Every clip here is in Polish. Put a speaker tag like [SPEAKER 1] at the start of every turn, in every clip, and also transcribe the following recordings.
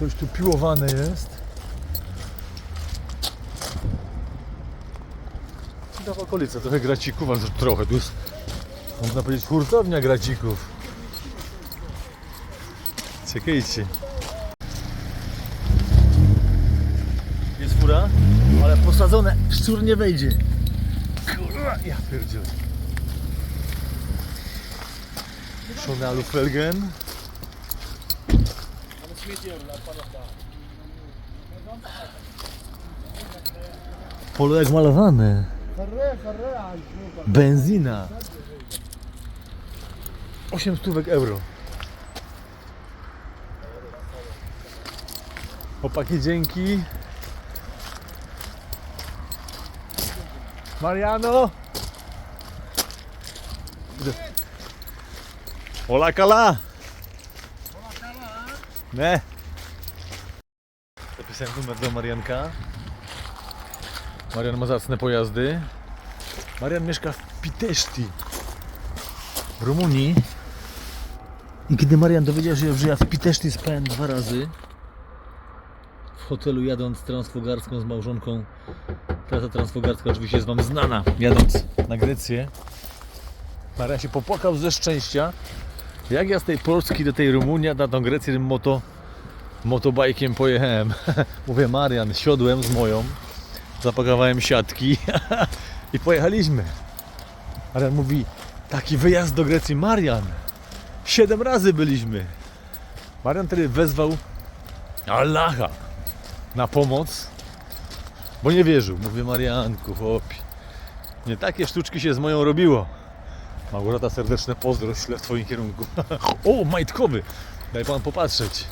[SPEAKER 1] Coś tu piłowane jest. Ciekawa w okolica, trochę gracików, ale trochę. Tu jest, można powiedzieć, hurtownia gracików. Czekajcie. Jest fura, ale posadzone, szczur nie wejdzie. Kurwa, ja pierdzielę. Schonalu Felgen. Polo jak malowane. Benzina. 8 stówek euro. Chłopaki, dzięki. Mariano. Hola, kala. Ne. Zapisałem numer do Marianka. Marian ma zacne pojazdy. Marian mieszka w Piteszti w Rumunii. I kiedy Marian dowiedział się, że ja w Piteszti spałem dwa razy w hotelu jadąc transfogarską z małżonką. Trasa transfogarska oczywiście jest Wam znana. Jadąc na Grecję. Marian się popłakał ze szczęścia. Jak ja z tej Polski do tej Rumunii na tą Grecję tym moto, motobajkiem pojechałem. Mówię Marian, siodłem z moją zapakowałem siatki i pojechaliśmy. Marian mówi, taki wyjazd do Grecji, Marian, siedem razy byliśmy. Marian wtedy wezwał Allaha na pomoc, bo nie wierzył. Mówię, Marianku, chłopi, nie takie sztuczki się z moją robiło. Małgorzata, serdeczne pozdro, ślę w Twoim kierunku. o, majtkowy, daj Pan popatrzeć.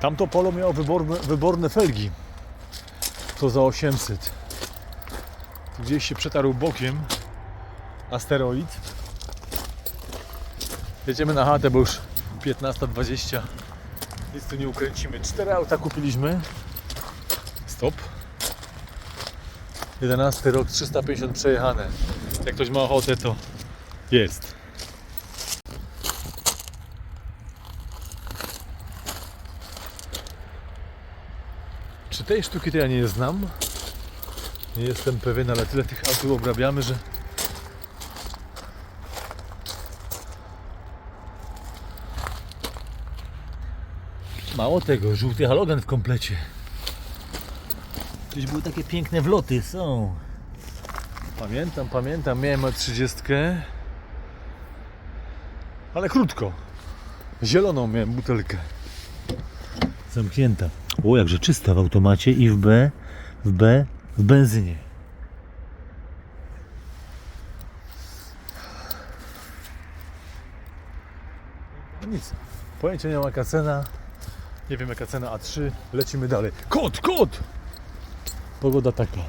[SPEAKER 1] Tamto polo miało wyborne, wyborne felgi. To za 800. Tu Gdzieś się przetarł bokiem asteroid. Jedziemy na chatę, bo już 15.20. Nic tu nie ukręcimy. Cztery auta kupiliśmy. Stop. 11 rok, 350 przejechane. Jak ktoś ma ochotę, to jest. Czy tej sztuki to ja nie znam? Nie jestem pewien, ale tyle tych aut tu obrabiamy, że Mało tego, żółty halogen w komplecie. Gdzieś były takie piękne wloty, są. Pamiętam, pamiętam, miałem od 30. Ale krótko. Zieloną miałem butelkę. Zamknięta. O, jakże czysta w automacie i w B, w B, w benzynie. No Nic. Pojęcia nie ma jaka cena. Nie wiem jaka cena A3. Lecimy dalej. Kot, kot! Pogoda taka.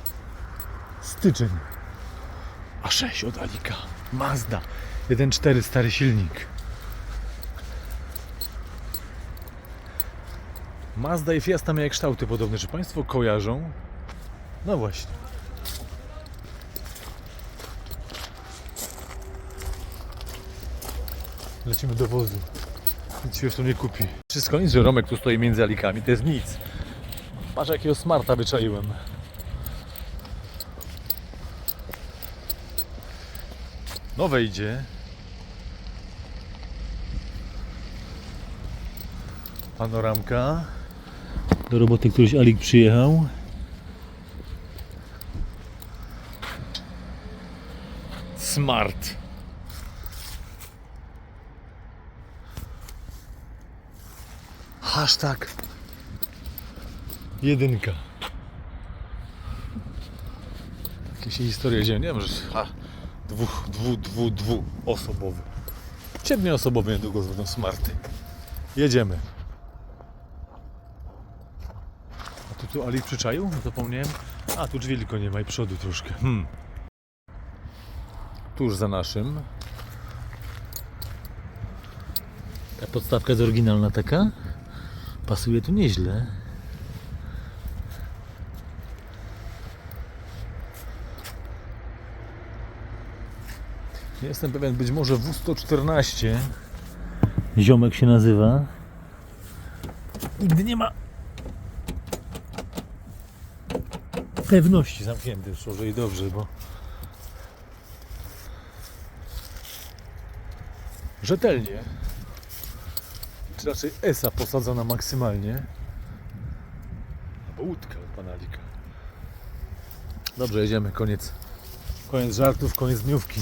[SPEAKER 1] Styczeń. A6 od Alika. Mazda. 1.4 stary silnik. Mazda i Fiesta miały kształty podobne. Czy Państwo kojarzą? No właśnie. Lecimy do wozu. Nic się już tu nie kupi. Wszystko nic, że Romek tu stoi między alikami. To jest nic. Patrz jakiego smarta wyczaiłem. No wejdzie. Panoramka. Do roboty któryś Alik przyjechał. Smart. Hashtag jedynka. Takie się historie dzieją, nie wiem, że dwóch, dwu, dwu, dwu osobowy. Siedmioosobowy niedługo będą smarty. Jedziemy. A tu, tu Ali przyczaił? No Zapomniałem. A, tu drzwi tylko nie ma i przodu troszkę. Hmm. Tuż za naszym. Ta podstawka jest oryginalna taka. Pasuje tu nieźle. Nie jestem pewien, być może W114 ziomek się nazywa. Nigdy nie ma pewności zamknięty, szczerze i dobrze, bo rzetelnie, czy raczej esa posadzona maksymalnie, albo łódka od panalika. Dobrze, jedziemy, koniec. Koniec żartów, koniec dniówki.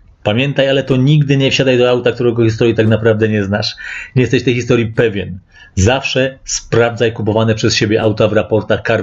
[SPEAKER 2] Pamiętaj, ale to nigdy nie wsiadaj do auta, którego historii tak naprawdę nie znasz. Nie jesteś tej historii pewien. Zawsze sprawdzaj kupowane przez siebie auta w raportach kar